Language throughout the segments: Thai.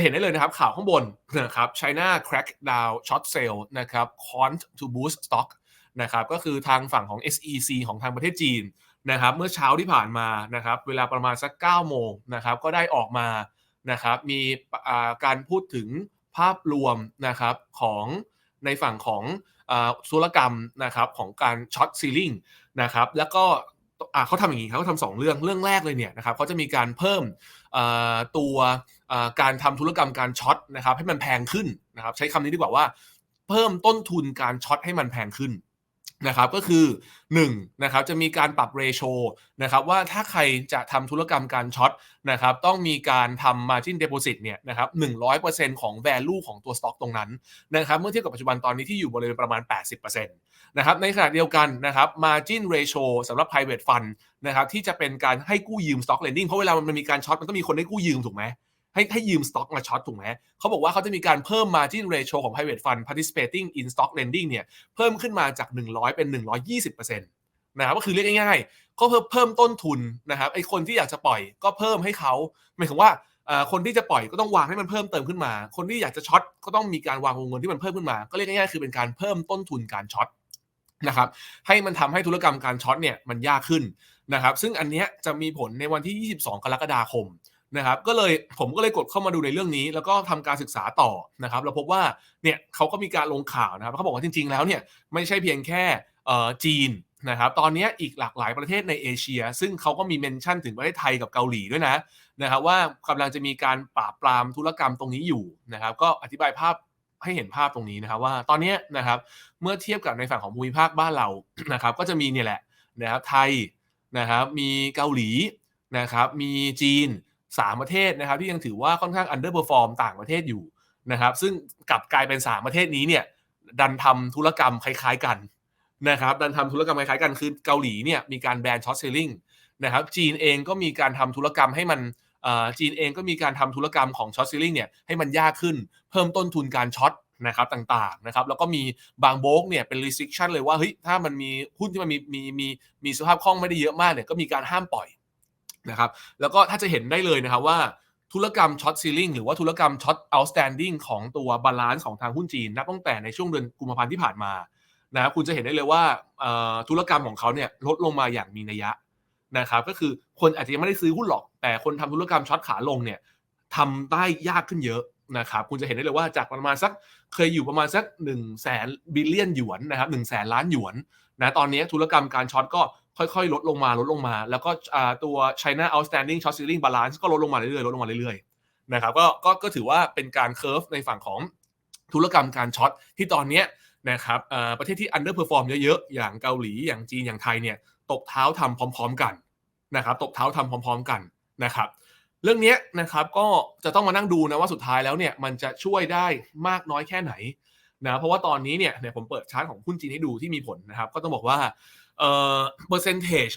ะเห็นได้เลยนะครับข่าวข้างบนนะครับ China crack down short sale นะครับ quant to boost stock นะครับก็คือทางฝั่งของ SEC ของทางประเทศจีนนะครับเมื่อเช้าที่ผ่านมานะครับเวลาประมาณสัก 9 โมงนะครับก็ได้ออกมานะครับมีการพูดถึงภาพรวมนะครับของในฝั่งของธุรกรรมนะครับของการช็อตซีลิงนะครับแล้วก็เขาทำอย่างนี้เขาทำสองเรื่องเรื่องแรกเลยเนี่ยนะครับเขาจะมีการเพิ่มตัว การทำธุรกรรมการช็อตนะครับให้มันแพงขึ้นนะครับใช้คำนี้ดีกว่าว่า เพิ่มต้นทุนการช็อตให้มันแพงขึ้นนะครับก็คือ1นะครับจะมีการปรับเรโชนะครับว่าถ้าใครจะทำธุรกรรมการช็อตนะครับต้องมีการทำ margin deposit เนี่ยนะครับ100%ของ value ของตัว stock ตรงนั้นนะครับเมื่อเทียบกับปัจจุบันตอนนี้ที่อยู่บริเวณประมาณ 80%นะครับในขณะเดียวกันนะครับ margin ratio สำหรับ private fund นะครับที่จะเป็นการให้กู้ยืม stock lending เพราะเวลามันมีการช็อตมันต้องมีคนให้กู้ยืมถูกไหม ให้ให้ยืมสต็อกมาช็อตถูกไหมเขาบอกว่าเขาจะมีการเพิ่ม margin ratio ของ private fund participating in stock lending เนี่ยเพิ่มขึ้นมาจาก 100 เป็น 120%นะครับก็คือเรียกง่ายๆก็เพิ่มเพิ่มต้นทุนนะครับไอ้คนที่อยากจะปล่อยก็เพิ่มให้เขาหมายถึงว่าคนที่จะปล่อยก็ต้องวางให้มันเพิ่มเติมขึ้นมา คนที่อยากจะช็อตก็ต้องมีการวางวงเงินที่มันเพิ่มขึ้นมา ก็เรียกง่ายๆคือเป็นการเพิ่มต้นทุนการช็อตนะครับให้มันทำให้ธุรกรรมการช็อตเนี่ยมันยากขึ้นนะครับซึ่งอันนี้จะมีผลในวันที่ 22 กรกฎาคม นะครับก็เลยผมก็เลยกดเข้ามาดูในเรื่องนี้ แล้วก็ทำการศึกษาต่อนะครับเราพบว่าเนี่ยเขาก็มีการลงข่าวนะครับเขาบอกว่าจริง ๆ แล้วเนี่ยไม่ใช่เพียงแค่จีนนะครับตอนนี้อีกหลากหลายประเทศในเอเชีย ซึ่งเขาก็มีเมนชั่นถึงประเทศไทยกับเกาหลีด้วยนะนะครับว่ากำลังจะมีการปราบปรามธุรกรรมตรงนี้อยู่นะครับก็อธิบายภาพให้เห็นภาพตรงนี้นะครับว่าตอนนี้นะครับเมื่อเทียบกับในฝั่งของภูมิภาคบ้านเรานะครับก็จะมีเนี่ยแหละนะครับไทยนะครับมีเกาหลีนะครับมีจีน 3 ประเทศนะครับที่ยังถือว่าค่อนข้าง underperform ต่างประเทศอยู่นะครับซึ่งกลับกลายเป็น 3 ประเทศนี้เนี่ยดันทำธุรกรรมคล้ายๆกันนะครับดันทำธุรกรรมคล้ายๆกันคือเกาหลีเนี่ยมีการแบนช็อตเซลลิงนะครับจีนเองก็มีการทำธุรกรรมให้มันจีนเองก็มีการทำธุรกรรมของช็อตเซลลิงเนี่ยให้มันยากขึ้น เพิ่มต้นทุนการช็อตนะครับต่างๆนะครับแล้วก็มีบางโบกเนี่ยเป็น restriction เลยว่าเฮ้ยถ้ามันมีหุ้นที่มันมีมีมีมีสภาพคล่องไม่ได้เยอะมากเนี่ยก็มีการห้ามปล่อย นะครับแล้วก็ถ้าจะเห็นได้เลยนะครับว่าธุรกรรมช็อตซีลิงหรือว่าธุรกรรมช็อตเอาสแตนดิ้งของตัวบาลานซ์ของทางหุ้นจีนนับตั้งแต่ในช่วงเดือนกุมภาพันธ์ที่ผ่านมานะครับคุณจะเห็นได้เลยว่าธุรกรรมของเขาเนี่ยลดลงมาอย่างมีนัยยะนะครับก็คือคนอาจจะยังไม่ได้ซื้อหุ้นหรอก แต่คนทำธุรกรรมช็อตขาลงเนี่ยทำได้ยากขึ้นเยอะนะครับคุณจะเห็นได้เลยว่าจากประมาณสักเคยอยู่ประมาณสัก1นึ่งแสนบิลเลียนหยวนนะครับหนึ่งแสนล้านหยวนนะตอนนี้ธุรกรรมการช็อตก็ ค่อยๆ ลดลงมาลดลงมา แล้วก็ตัว China outstanding short selling balance ก็ลดลงมาเรื่อยๆลดลงมาเรื่อยๆนะครับก็ก็ก็ถือว่าเป็นการเคอร์ฟในฝั่งของธุรกรรมการช็อตที่ตอนนี้นะครับประเทศที่ underperform เยอะๆ อย่างเกาหลีอย่างจีนอย่างไทยเนี่ยตกเท้าทำพร้อม ๆ กันนะครับตกเท้าทำพร้อม ๆ กันนะครับ เรื่องนี้นะครับก็จะต้องมานั่งดูนะว่าสุดท้ายแล้วเนี่ยมันจะช่วยได้มากน้อยแค่ไหนนะเพราะว่าตอนนี้เนี่ยเนี่ยผมเปิดชาร์ตของหุ้นจีนให้ดูที่มีผลนะครับ ก็ต้องบอกว่า เอ่อเปอร์เซนเทจ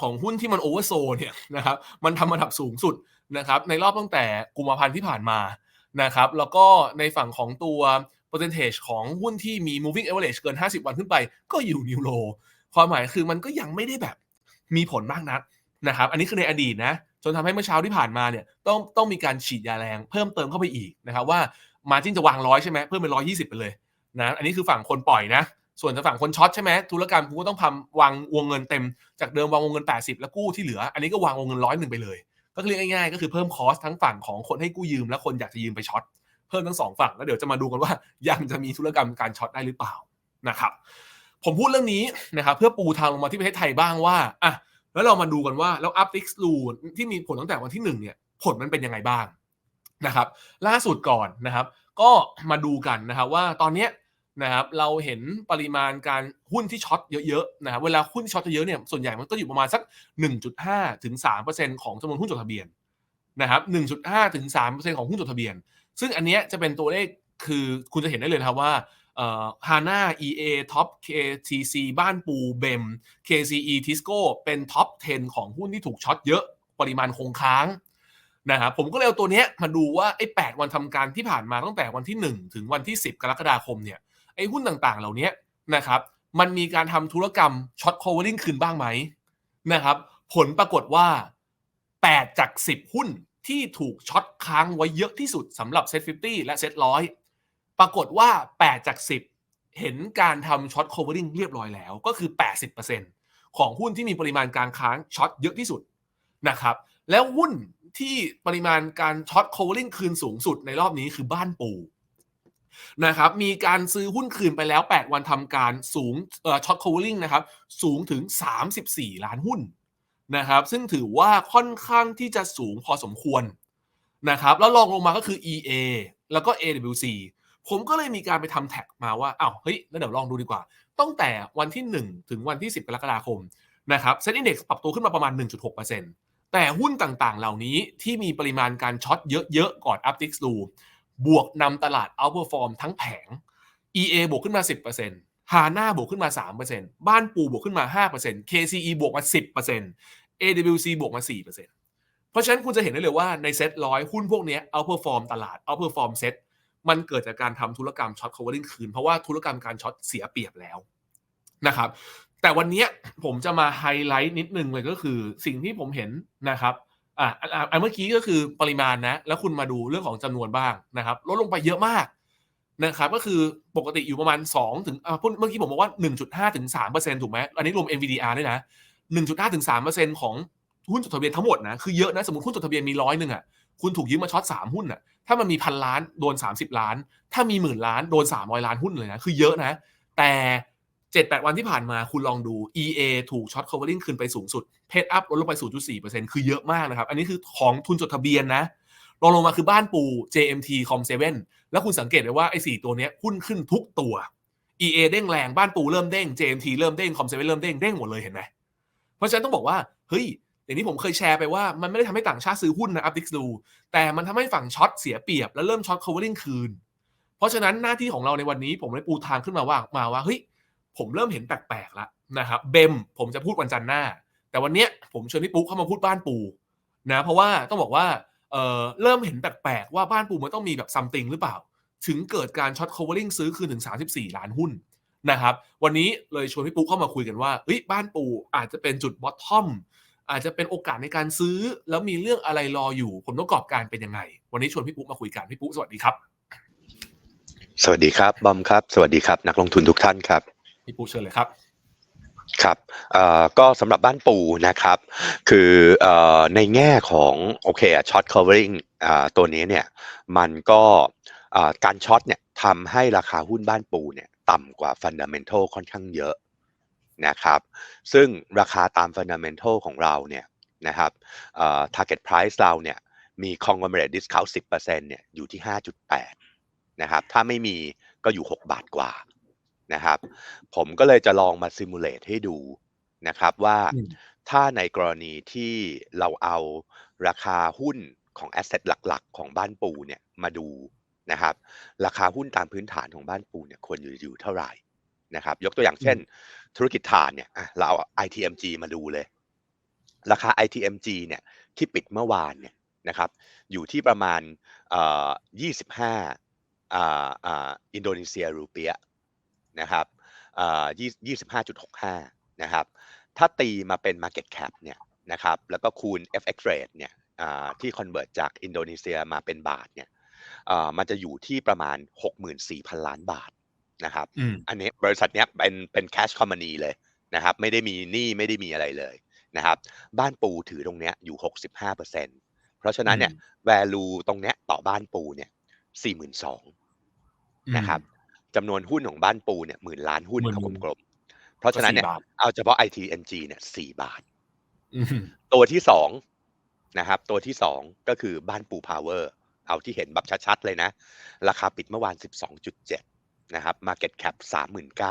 ของหุ้นที่มันโอเวอร์โซเนี่ยนะครับมันทำระดับสูงสุดนะครับในรอบตั้งแต่กุมภาพันธ์ที่ผ่านมานะครับแล้วก็ในฝั่งของตัวเปอร์เซนเทจของหุ้นที่มี moving average เกิน 50 วันขึ้นไป ก็อยู่นิวโลความหมายคือมันก็ยังไม่ได้แบบมีผลมากนักนะครับ อันนี้คือในอดีตนะจนทำให้เมื่อเช้าที่ผ่านมาเนี่ยต้องต้องมีการฉีดยาแรงเพิ่มเติมเข้าไปอีกนะครับว่ามาจิ้นจะวางร้อยใช่ไหมเพิ่มเป็นร้อยยี่สิบไปเลยนะอันนี้คือฝั่งคนปล่อยนะ ส่วนทางฝั่งคนช็อตใช่ไหมธุรกรรมคุณก็ต้องทำวางวงเงินเต็มจากเดิมวางวงเงิน 80 แล้วกู้ที่เหลือ อันนี้ก็วางวงเงินร้อยหนึ่งไปเลย ก็เรียกง่ายๆก็คือเพิ่มคอสทั้งฝั่งของคนให้กู้ยืมและคนอยากจะยืมไปช็อตเพิ่มทั้งสองฝั่งแล้วเดี๋ยวจะมาดูกันว่ายังจะมีธุรกรรมการช็อตได้หรือเปล่านะครับผมพูดเรื่องนี้นะครับเพื่อปูทางลงมาที่ประเทศไทยบ้างว่าอะแล้วเรามาดูกันว่าแล้วอัพฟิกซ์ลูที่มีผลตั้งแต่วันที่1เนี่ยผลมันเป็นยังไงบ้างนะครับ ล่าสุดก่อนนะครับ ก็มาดูกันนะครับว่าตอนนี้ นะครับเราเห็นปริมาณการหุ้นที่ช็อตเยอะๆนะครับเวลาหุ้นช็อตเยอะเนี่ยส่วนใหญ่มันก็อยู่ประมาณสัก 1.5 ถึง 3%ของจำนวนหุ้นจดทะเบียนนะครับ1.5 ถึง 3%ของหุ้นจดทะเบียน ซึ่งอันนี้จะเป็นตัวเลขคือคุณจะเห็นได้เลยนะครับว่าฮาน่า EA Top KTC บ้านปูเบม KCE Tisco เป็นท็อป 10 ของหุ้นที่ถูกช็อตเยอะปริมาณคงค้างนะครับผมก็เลยเอาตัวนี้มาดูว่าไอ้8วันทำการที่ผ่านมาตั้งแต่วันที่ 1 ถึงวันที่ 10 กรกฎาคมเนี่ย อ้หุ้นต่างๆ เหล่านี้นะครับมันมีการทำธุรกรรมช็อตโคเวอร์ลิงคืนบ้างไหมนะครับผลปรากฏว่า 8 จาก 10 หุ้นที่ถูกช็อตค้างไว้เยอะที่สุดสำหรับเซ็ต50และเซ็ตร้อยปรากฏว่า 8 จาก 10 เห็นการทำช็อต covering เรียบร้อยแล้วก็คือ 80%ของหุ้นที่มีปริมาณการค้างช็อตเยอะที่สุดนะครับแล้วหุ้นที่ปริมาณการช็อต covering คืนสูงสุดในรอบนี้คือบ้านปู นะครับมีการซื้อหุ้นคืนไปแล้ว 8 วันทำการสูงเอ่อช็อต covering นะครับสูงถึง 34 ล้านหุ้นนะครับซึ่งถือว่าค่อนข้างที่จะสูงพอสมควรนะครับแล้วลองลงมาก็คือ EA แล้วก็ AWC ผมก็เลยมีการไปทำแท็กมาว่าอ้าวเฮ้ยแล้วเดี๋ยวลองดูดีกว่าตั้งแต่วันที่ 1 ถึงวันที่ 10 กรกฎาคมนะครับเซ็นดี x ปรับตัวขึ้นมาประมาณ 1.6%แต่หุ้นต่างๆ เหล่านี้ที่มีปริมาณการช็อตเยอะๆก่อน u p t i x ดู บวกนำตลาด outperform ทั้งแผง EA บวกขึ้นมา 10% HANA บวกขึ้นมา 3%บ้านปูบวกขึ้นมา 5% KCE บวกมา 10% AWC บวกมา 4%เพราะฉะนั้นคุณจะเห็นได้เลยว่าในเซ็ตร้อยหุ้นพวกนี้ outperform ตลาด outperform เซ็ตมันเกิดจากการทำธุรกรรมช็อต covering คืน เพราะว่าธุรกรรมการช็อตเสียเปรียบแล้วนะครับแต่วันนี้ผมจะมาไฮไลท์นิดนึงเลยก็คือสิ่งที่ผมเห็นนะครับ อ่าอันเมื่อกี้ก็คือปริมาณนะ แล้วคุณมาดูเรื่องของจำนวนบ้างนะครับ ลดลงไปเยอะมากนะครับ ก็คือปกติอยู่ประมาณ 2 ถึงอ่าเมื่อกี้ผมบอกว่า 1.5 ถึง3ถูกไหมอันนี้รวม NVDR ด้วยนะ 1.5 ถึง3ของหุ้นจดทะเบียนทั้งหมดนะ คือเยอะนะ สมมติหุ้นจดทะเบียนมีร้อยหนึ่งอะ คุณถูกยืมมาช็อต3หุ้นอะ ถ้ามันมีพันล้านโดน 30 ล้าน ถ้ามีหมื่นล้านโดน 300 ล้านหุ้นเลยนะ คือเยอะนะ แต่ 7-8 วันที่ผ่านมาคุณลองดู EA ถูกช็อต covering ขึ้นไปสูงสุดเพจอัพลดลงไป 0.4%คือเยอะมากนะครับ อันนี้คือของทุนจดทะเบียนนะรองลงมาคือบ้านปู JMT Com7 แล้วคุณสังเกตได้ว่าไอ้4ตัวนี้หุ้นขึ้นทุกตัว EA เด้งแรงบ้านปูเริ่มเด้ง JMT เริ่มเด้ง Com7 เริ่มเด้งเด้งหมดเลยเห็นไหมเพราะฉะนั้นต้องบอกว่าเฮ้ยอย่างที่ผมเคยแชร์ไปว่ามันไม่ได้ทำให้ต่างชาติซื้อหุ้นนะอัพดิกดูแต่มันทำให้ฝั่งช็อตเสียเปรียบ แล้วเริ่มช็อต covering คืน เพราะฉะนั้นหน้าที่ของเราในวันนี้ผมได้ปูทางขึ้นมาว่ามาว่าเฮ้ย ผมเริ่มเห็นแปลกๆแล้วนะครับเบมผมจะพูดวันจันทร์หน้า แต่วันเนี้ยผมเชิญพี่ปุ๊กเข้ามาพูดบ้านปูนะเพราะว่าต้องบอกว่าเออเริ่มเห็นแปลกๆว่าบ้านปูมันต้องมีแบบซัมติงหรือเปล่า ถึงเกิดการช็อต covering ซื้อคืนถึง 34 ล้านหุ้นนะครับวันนี้เลยชวนพี่ปุ๊กเข้ามาคุยกันว่าเฮ้ยบ้านปูอาจจะเป็นจุดบอททอมอาจจะเป็นโอกาสในการซื้อ แล้วมีเรื่องอะไรรออยู่ผลประกอบการเป็นยังไง วันนี้ชวนพี่ปุ๊มาคุยกันพี่ปุ๊สวัสดีครับ สวัสดีครับบอมครับ สวัสดีครับ นักลงทุนทุกท่านครับ พี่ปุ๊เชิญเลยครับครับก็สำหรับบ้านปูนะครับ คือในแง่ของโอเคช็อต covering ตัวนี้เนี่ยมันก็การช็อตเนี่ยทำให้ราคาหุ้นบ้านปูเนี่ยต่ำกว่าฟันดัมเมนทัลค่อนข้างเยอะนะครับซึ่งราคาตาม fundamental ของเราเนี่ยนะครับเอ่อ target price เราเนี่ยมี conglomerate discount 10%เนี่ยอยู่ที่ 5.8นะครับถ้าไม่มีก็อยู่ 6 บาทกว่า นะครับ ผมก็เลยจะลองมา simulate ให้ดูนะครับว่าถ้าในกรณีที่เราเอาราคาหุ้นของ asset หลักๆ ของบ้านปูเนี่ยมาดูนะครับ ราคาหุ้นตามพื้นฐานของบ้านปูเนี่ยควรอยู่อยู่เท่าไหร่นะครับ ยกตัวอย่างเช่น ธุรกิจถ่านเนี่ยเราเอา ITMG มาดูเลย ราคา ITMG เนี่ยที่ปิดเมื่อวานเนี่ยนะครับอยู่ที่ประมาณเอ่อ25อ่าอ่าอินโดนีเซียรูเปีย นะครับอ่า25.65นะครับ ถ้าตีมาเป็น Market Cap เนี่ยนะครับ แล้วก็คูณ FX rate เนี่ยที่ convert จากอินโดนีเซียมาเป็นบาทเนี่ยมันจะอยู่ที่ประมาณ 64,000 ล้านบาทนะครับ อันนี้บริษัทเนี้ยเป็นเป็น cash company เลยนะครับ ไม่ได้มีหนี้ไม่ได้มีอะไรเลยนะครับ บ้านปูถือตรงเนี้ยอยู่ 65%เพราะฉะนั้นเนี่ย value ตรงเนี้ยต่อบ้านปูเนี่ย 42,000นะครับ จำนวนหุ้นของบ้านปูเนี่ยหมื่นล้านหุ้นเขากลมๆเพราะฉะนั้นเนี่ยเอาเฉพาะ ITNG เนี่ย4บาทตัวที่สองนะครับ ตัวที่สองก็คือบ้านปูพาวเวอร์เอาที่เห็นแบบชัดๆเลยนะ ราคาปิดเมื่อวาน 12.7 นะครับ Market Cap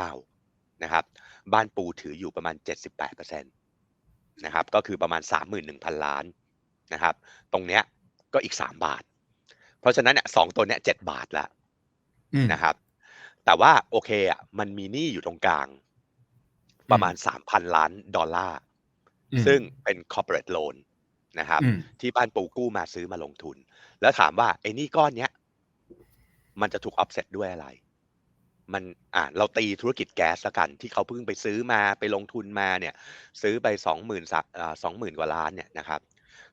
39,000นะครับ บ้านปูถืออยู่ประมาณ 78%นะครับ ก็คือประมาณ 31,000 ล้านนะครับ ตรงเนี้ยก็อีก 3 บาท เพราะฉะนั้นเนี่ยสองตัวเนี้ย7บาทแล้วนะครับ แต่ว่าโอเคอะมันมีหนี้อยู่ตรงกลาง ประมาณ3,000ล้านดอลลาร์ ซึ่งเป็น corporate loan นะครับ ที่บ้านปูกู้มาซื้อมาลงทุน แล้วถามว่าไอ้นี่ก้อนเนี้ย มันจะถูก offset ด้วยอะไร มันอ่าเราตีธุรกิจแก๊สละกัน ที่เขาเพิ่งไปซื้อมาไปลงทุนมาเนี่ย ซื้อไปสองหมื่นสองหมื่นกว่าล้านเนี่ยนะครับ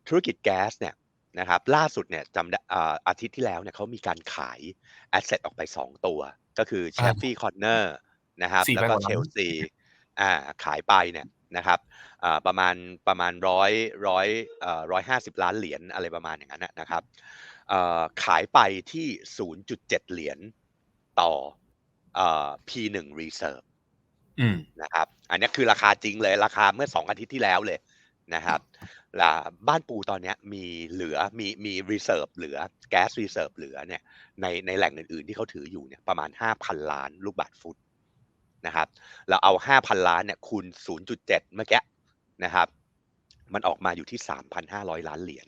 ธุรกิจแก๊สเนี่ยนะครับ ล่าสุดเนี่ยจำได้อ่าอาทิตย์ที่แล้วเนี่ยเขามีการขายแอสเซทออกไป 2 ตัว ก็คือเชอ่าฟฟี่คอนเนอร์นะครับสี่แล้วพันก็กว่าเชล้านลซีอ่าขายไปเนี่ยนะครับอ่าประมาณประมาณร้อยร้อยเอ่อร้อยห้าสิบล้านเหรียญอะไรประมาณอย่างนั้นนะนะครับเอ่อขายไปที่ 0.7 เหรียญต่อเอ่อ P1 Reserve อืมนะครับ อันนี้คือราคาจริงเลยราคาเมื่อ 2 อาทิตย์ที่แล้วเลยนะครับล่ะ บ้านปูตอนเนี้ยมีเหลือมีมี reserve เหลือ gas reserve เหลือเนี่ยในในแหล่งอื่นๆที่เขาถืออยู่เนี่ยประมาณ 5,000 ล้านลูกบาทฟุตนะครับเราเอา 5,000 ล้านเนี่ยคูณ 0.7 เมื่อกี้นะครับมันออกมาอยู่ที่ 3,500 ล้านเหรียญ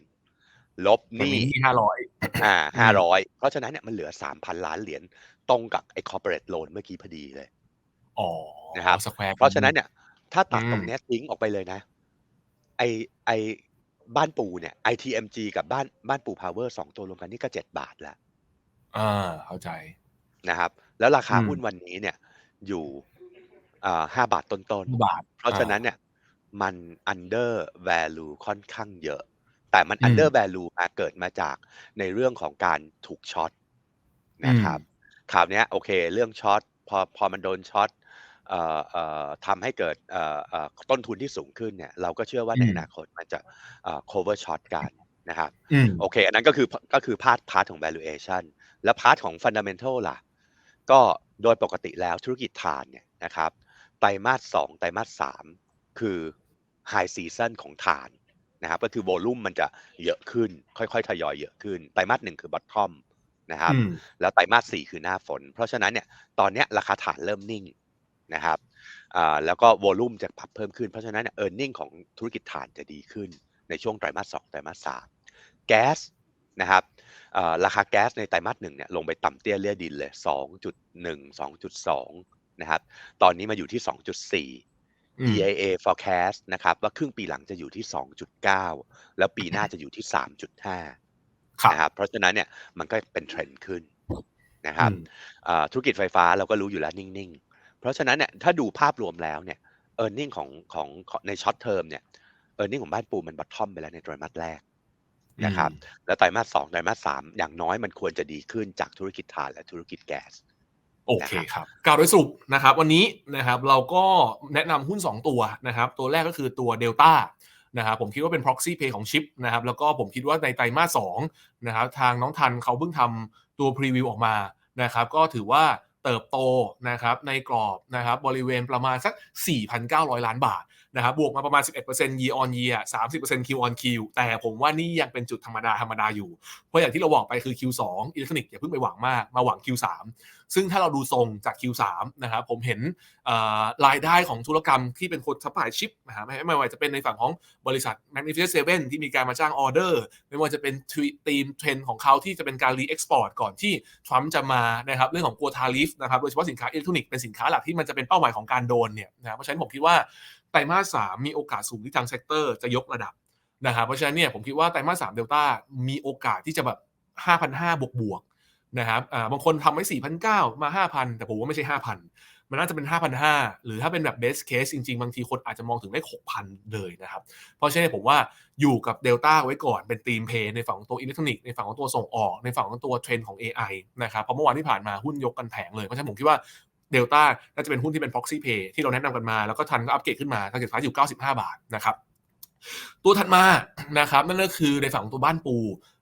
ลบหมันนี้มีที่ห้าร้อยอ่าอืมห้าร้อยเพราะฉะนั้นเนี่ยมันเหลือ3,000ล้านเหรียญตรงกับไอ้ corporate loan เมื่อกี้พอดีเลย อ๋อ นะครับสแควร์เพราะฉะนั้นเนี่ย ถ้าตัดอืมตรงเนี้ยทิ้งออกไปเลยนะ ไอไอบ้านปูเนี่ย ITMG กับบ้านบ้านปูพาวเวอร์สองตัวรวมกันนี่ก็เจ็ดบาทแล้วอ่าเข้าใจนะครับ แล้วราคาอืมหุ้นวันนี้เนี่ย อยู่อ่าห้าบาทต้นบาทๆเพราะฉะนั้นเนี่ย มัน under value ค่อนข้างเยอะ แต่มันอืม under value มาเกิดมาจากในเรื่องของการถูกช็อตนะครับข่าวเนี้ยโอเค เรื่องช็อตพอพอมันโดนช็อตเอ่อเอ่อ ทำให้เกิดเอ่อเอ่อต้นทุนที่สูงขึ้นเนี่ยเราก็เชื่อว่าในอืมอนาคตมันจะเอ่อ cover short กันนะครับอืมโอเค อันนั้นก็คือก็คือพาร์ทพาร์ทของ valuation แล้วพาร์ทของ fundamental ล่ะ ก็โดยปกติแล้วธุรกิจถ่านเนี่ยนะครับไตรมาสสองไตรมาสสามคือ high season ของถ่านนะครับก็คือโวลุ่มมันจะเยอะขึ้น ค่อยๆ ทยอยเยอะขึ้นไตรมาสหนึ่งคือ bottom นะครับอืมแล้วไตรมาสสี่คือหน้าฝน เพราะฉะนั้นเนี่ยตอนเนี้ยราคาถ่านเริ่มนิ่ง นะครับอ่าแล้วก็โวลุ่มจะปรับเพิ่มขึ้น เพราะฉะนั้นเนี่ยเออร์เน็งของธุรกิจถ่านจะดีขึ้นในช่วงไตรมาสสองไตรมาสสามแก๊สนะครับอ่าราคาแก๊สในไตรมาสหนึ่งเนี่ยลงไปต่ำเตี้ยเลี่ยดินเลย 2.1 2.2 นะครับ ตอนนี้มาอยู่ที่ 2.4อืม EIA forecast นะครับว่าครึ่งปีหลังจะอยู่ที่ 2.9 แล้วปีหน้าจะอยู่ที่ 3.5ครับนะครับ เพราะฉะนั้นเนี่ยมันก็เป็นเทรนด์ขึ้นนะครับอืมอ่าธุรกิจไฟฟ้าเราก็รู้อยู่แล้วนิ่งๆ เพราะฉะนั้นเนี่ยถ้าดูภาพรวมแล้วเนี่ยเออร์เน็งของของของในช็อตเทอมเนี่ยเออร์เน็งของบ้านปูมันบัตทอมไปแล้วในไตรมาสแรกนะครับแล้วไตรมาสสองไตรมาสสามอย่างน้อยมันควรจะดีขึ้นจากธุรกิจถ่านและธุรกิจแก๊สโอเคครับกล่าวโดยสรุปนะครับ วันนี้นะครับเราก็แนะนำหุ้น 2 ตัวนะครับ ตัวแรกก็คือตัว Delta นะครับผมคิดว่าเป็น proxy pay ของชิปนะครับแล้วก็ผมคิดว่าในไตรมาส2นะครับทางน้องทันเขาเพิ่งทำตัวพรีวิวออกมานะครับก็ถือว่า เติบโตนะครับในกรอบนะครับบริเวณประมาณสัก 4,900 ล้านบาท นะครับบวกมาประมาณ 11% year on year 30% Q on Q แต่ผมว่านี่ยังเป็นจุดธรรมดาธรรมดาอยู่ เพราะอย่างที่เราบอกไปคือ Q2 อิเล็กทรอนิกส์อย่าเพิ่งไปหวังมาก มาหวัง Q3 ซึ่งถ้าเราดูทรงจาก Q3 นะครับผมเห็นรายได้ของธุรกรรมที่เป็นคนซัพพลายชิปนะฮะไม่ไม่ว่าจะเป็นในฝั่งของบริษัท Magnificent Seven ที่มีการมาจ้างออเดอร์ ไม่ว่าจะเป็นทีมเทรนด์ของเขาที่จะเป็นการรีเอ็กซ์พอร์ตก่อนที่ทรัมป์จะมานะครับเรื่องของกัวทาริฟนะครับโดยเฉพาะสินค้าอิเล็กทรอนิกส์เป็นสินค้าหลักที่มันจะเป็นเป้าหมายของการโดนเนี่ยนะเพราะฉะนั้นผมคิดว่า ไตรมาสสามมีโอกาสสูงที่ทางเซกเตอร์จะยกระดับนะครับเพราะฉะนั้นเนี่ยผมคิดว่าไตรมาสสามเดลต้ามีโอกาสที่จะแบบ5,500บวกบวกนะครับอ่าบางคนทำไว้4,900 มา 5,000 แต่ผมว่าไม่ใช่ 5,000 มันน่าจะเป็น 5,500 หรือถ้าเป็นแบบ best case จริง ๆ บางทีคนอาจจะมองถึงเลข6,000 เลยนะครับ เพราะฉะนั้นผมว่าอยู่กับ Delta ไว้ก่อนเป็นทีมเพย์ในฝั่งของตัวอิเล็กทรอนิกส์ในฝั่งของตัวส่งออก ในฝั่งของตัวเทรนด์ของ AI นะครับเพราะเมื่อวานที่ผ่านมาหุ้นยกกันแผงเลย เพราะฉะนั้นผมคิดว่า Delta น่าจะเป็นหุ้นที่เป็น proxy pay ที่เราแนะนำกันมา แล้วก็ทันก็อัปเกรดขึ้นมาทาร์เก็ตไพรซ์อยู่ 95 บาทนะครับตัวถัดมานะครับนั่นก็คือในฝั่งของตัวบ้านปู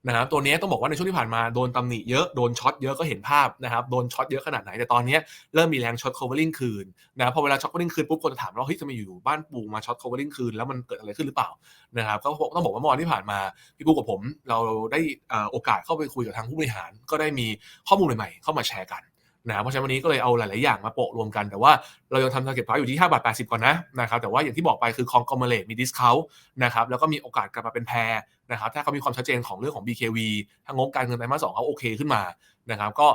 นะครับตัวนี้ต้องบอกว่าในช่วงที่ผ่านมาโดนตำหนิเยอะโดนช็อตเยอะก็เห็นภาพนะครับโดนช็อตเยอะขนาดไหนแต่ตอนนี้เริ่มมีแรงช็อต covering คืนนะพอเวลาช็อต covering คืนปุ๊บคนจะถามว่าเฮ้ยทำไมอยู่บ้านปูมาช็อต covering คืนแล้วมันเกิดอะไรขึ้นหรือเปล่านะครับก็ต้องบอกว่าเมื่อวานที่ผ่านมาพี่ปูกับผมเราได้อโอกาสเข้าไปคุยกับทางผู้บริหาร ก็ได้มีข้อมูลใหม่ๆเข้ามาแชร์กัน นะเพราะฉะนั้นวันนี้ก็เลยเอาหลาย ๆ อย่างมาโปะรวมกัน แต่ว่าเรายังทำ target price อยู่ที่5บาท80 ก่อนนะนะครับแต่ว่าอย่างที่บอกไปคือ conglomerate มี discount นะครับแล้วก็มีโอกาสกลับมาเป็นแพรนะครับถ้าเขามีความชัดเจนของเรื่องของ BKV ถ้างบการเงินไตรมาสสองเขาโอเคขึ้นมานะครับก็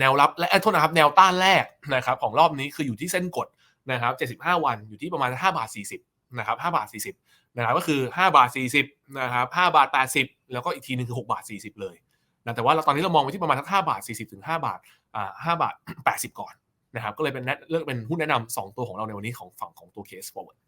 แนวรับและเอ้ยโทษนะครับแนวต้านแรกนะครับของรอบนี้คืออยู่ที่เส้นกดนะครับ75 วันอยู่ที่ประมาณ5บาท40นะครับ5บาท40นะครับก็คือ 5 บาท 40นะครับ5บาท 80 แล้วก็อีกทีหนึงคือ 6 บาท 40 เลยนะแต่ว่าเราตอนนี้เรามองไปที่ประมาณสัก5บาท 40 ถึง 5 บาท อ่าบาทแปดสิบก่อนนะครับก็เลยเป็นแนะเลือกเป็นหุ้นแนะนำสองตัวของเราในวันนี้ของฝั่งของตัว case forward